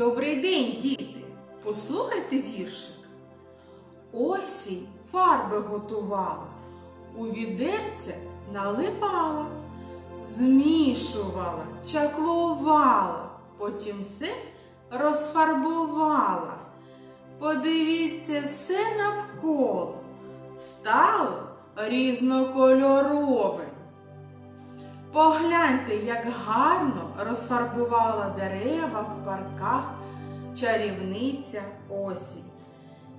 Добрий день, діти! Послухайте віршик. Осінь фарби готувала, у відерце наливала, змішувала, чаклувала, потім все розфарбувала. Подивіться все навколо, стало різнокольорове. Погляньте, як гарно розфарбувала дерева в парках чарівниця осінь.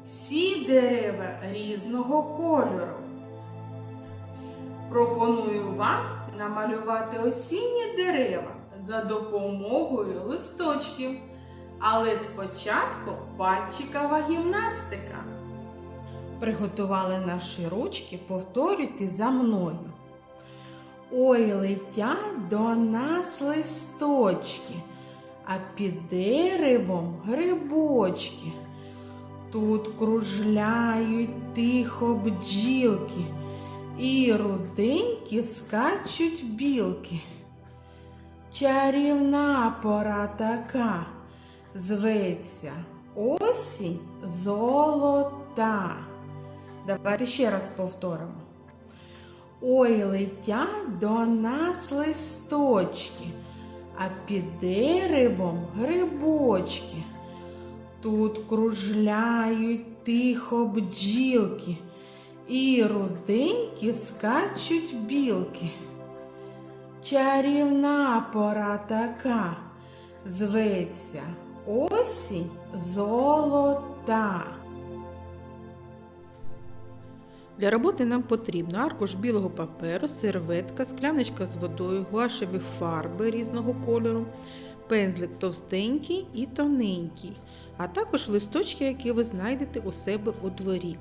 Всі дерева різного кольору. Пропоную вам намалювати осінні дерева за допомогою листочків. Але спочатку пальчикова гімнастика. Приготували наші ручки, повторюйте за мною. Ой, летять до нас листочки, а під деревом грибочки. Тут кружляють тихо бджілки, і руденькі скачуть білки. Чарівна пора така, зветься осінь золота. Давайте ще раз повторимо. Ой, летять до нас листочки, а під деревом грибочки. Тут кружляють тихо бджілки, і руденькі скачуть білки. Чарівна пора така, зветься осінь золота. Для роботи нам потрібно аркуш білого паперу, серветка, скляночка з водою, гуашеві фарби різного кольору, пензлик товстенький і тоненький, а також листочки, які ви знайдете у себе у дворі.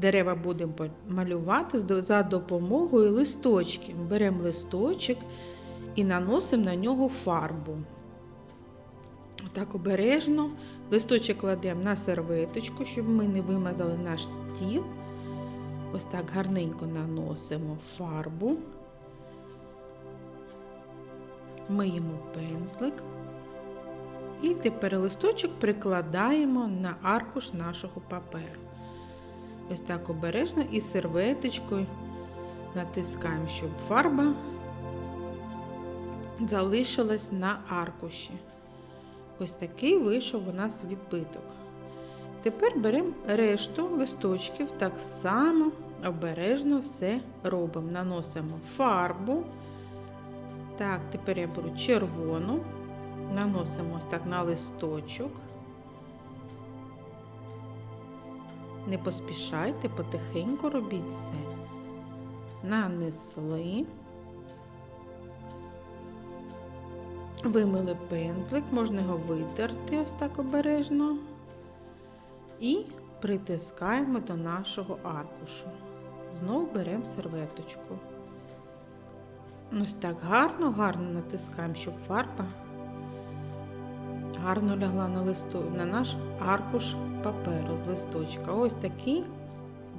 Дерева будемо малювати за допомогою листочків. Беремо листочок і наносимо на нього фарбу. Отак обережно листочок кладемо на серветочку, щоб ми не вимазали наш стіл. Ось так гарненько наносимо фарбу, миємо пензлик. І тепер листочок прикладаємо на аркуш нашого паперу. Ось так обережно і серветочкою натискаємо, щоб фарба залишилась на аркуші. Ось такий вийшов у нас відбиток. Тепер беремо решту листочків, так само обережно все робимо. Наносимо фарбу. Так, тепер я беру червону, наносимо ось так на листочок. Не поспішайте, потихеньку робіть все. Нанесли. Вимили пензлик, можна його витерти ось так обережно. І притискаємо до нашого аркушу. Знову беремо серветочку. Ось так гарно, гарно натискаємо, щоб фарба гарно лягла на листу, на наш аркуш паперу з листочка. Ось такий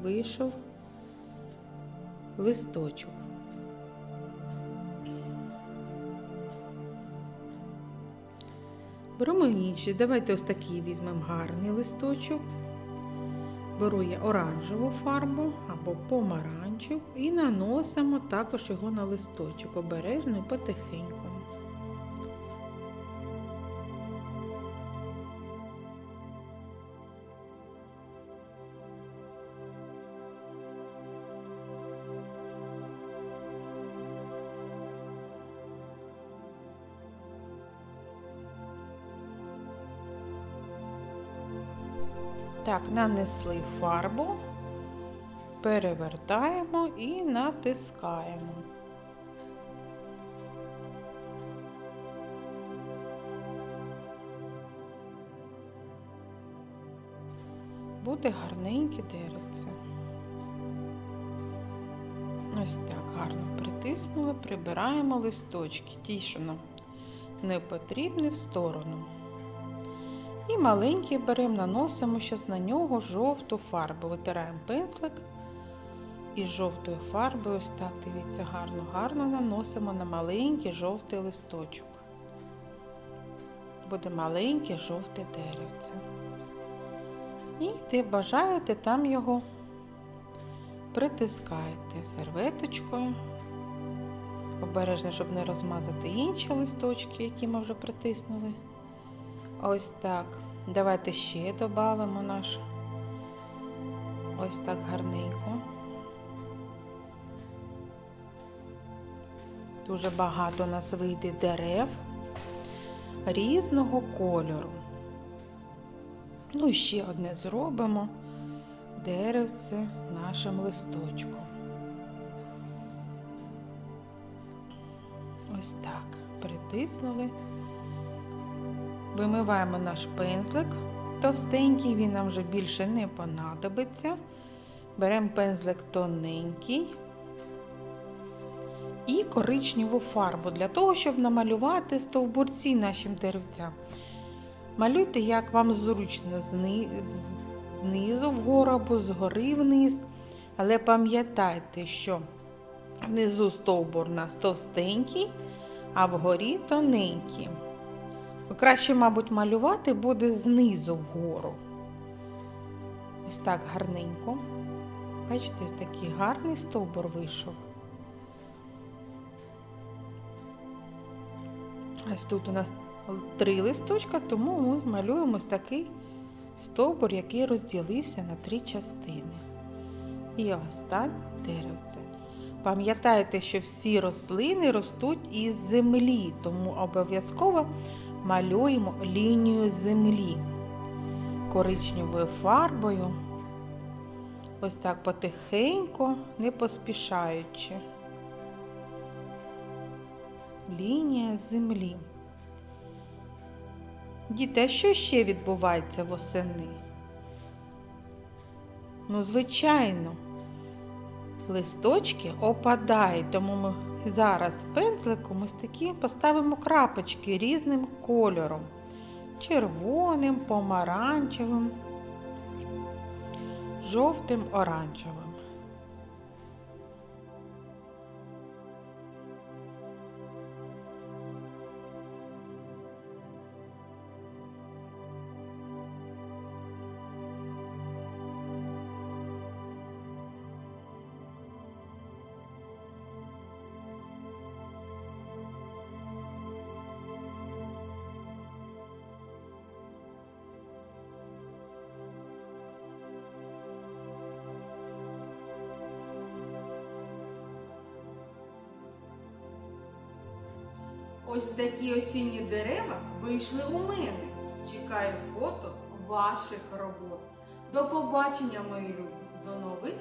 вийшов листочок. Беремо інший. Давайте ось такий візьмемо гарний листочок. Беру я оранжеву фарбу або помаранчеву і наносимо також його на листочок обережно і потихеньку. Так, нанесли фарбу, перевертаємо і натискаємо. Буде гарненьке деревце. Ось так гарно притиснули, прибираємо листочки, ті, що нам не потрібні в сторону. І маленький беремо, наносимо зараз на нього жовту фарбу. Витираємо пензлик і жовтою фарбою, ось так, дивіться, гарно, гарно наносимо на маленький жовтий листочок. буде маленьке жовте деревце. І де бажаєте, там його притискаєте серветочкою. Обережно, щоб не розмазати інші листочки, які ми вже притиснули. Ось так. Давайте ще додамо наш. Ось так гарненько. Дуже багато у нас вийде дерев різного кольору. Ну ще одне зробимо деревце нашим листочком. Ось так. Притиснули. Вимиваємо наш пензлик товстенький, він нам вже більше не понадобиться. Беремо пензлик тоненький і коричневу фарбу для того, щоб намалювати стовбурці нашим деревцям. Малюйте, як вам зручно, знизу вгору або згори вниз. Але пам'ятайте, що внизу стовбур у нас товстенький, а вгорі тоненький. Краще, мабуть, малювати буде знизу вгору. Ось так гарненько. Бачите, такий гарний стовбур вийшов. Ось тут у нас три листочка, тому ми малюємо ось такий стовбур, який розділився на три частини. І так деревце. Пам'ятайте, що всі рослини ростуть із землі, тому обов'язково малюємо лінію землі коричневою фарбою. Ось так потихеньку, не поспішаючи. Лінія землі. Діти, що ще відбувається восени? Ну, звичайно, листочки опадають, тому ми зараз пензликом ось такі поставимо крапочки різним кольором. Червоним, помаранчевим, жовтим, оранжевим. Ось такі осінні дерева вийшли у мене. Чекаю фото ваших робот. До побачення, мої любі. До нових